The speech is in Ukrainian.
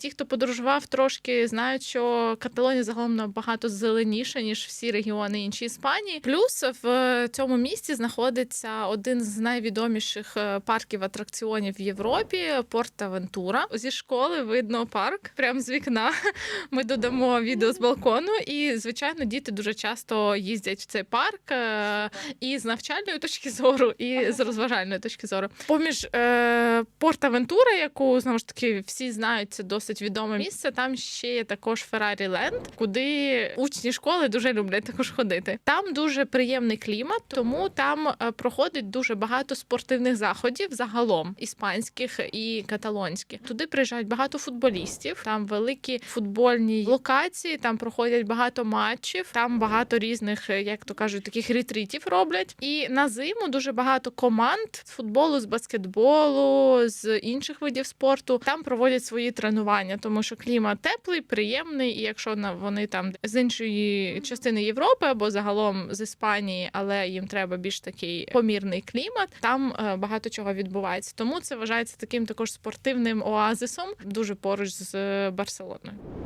Ті, хто подорожував трошки, знають, що Каталонія загалом набагато зеленіша ніж всі регіони інші Іспанії. Плюс в цьому місті знаходиться один з найвідоміших е, парків атракціонів в Європі Порта Вентура. Зі школи видно парк прямо з вікна. Ми додамо відео з балкону, і звичайно, діти дуже часто їздять в цей парк е, і з навчальної точки зору, і з розважальної точки зору. Поміж е, Порта Вентура, яку знову ж таки всі знають, досить відоме місце. Там ще є також Феррарі Ленд, куди учні школи дуже люблять також ходити. Там дуже приємний клімат, тому там е, проходить дуже багато спортивних заходів загалом іспанських і каталонських. Туди приїжджають багато футболістів. Там великі футбольні локації. Там проходять багато матчів. Там багато різних, е, як то кажуть, таких ретритів роблять. І на зиму дуже багато команд з футболу, з баскетболу, з інших видів спорту. Там проводять свої тренування, тому що клімат теплий, приємний. І якщо вони там з іншої частини Європи або загалом з Іспанії, але їм треба більш такий помірний клімат, там е, багато чого відбувається. Тому це вважається таким також спортивним оазисом, дуже поруч з е, Барселоною.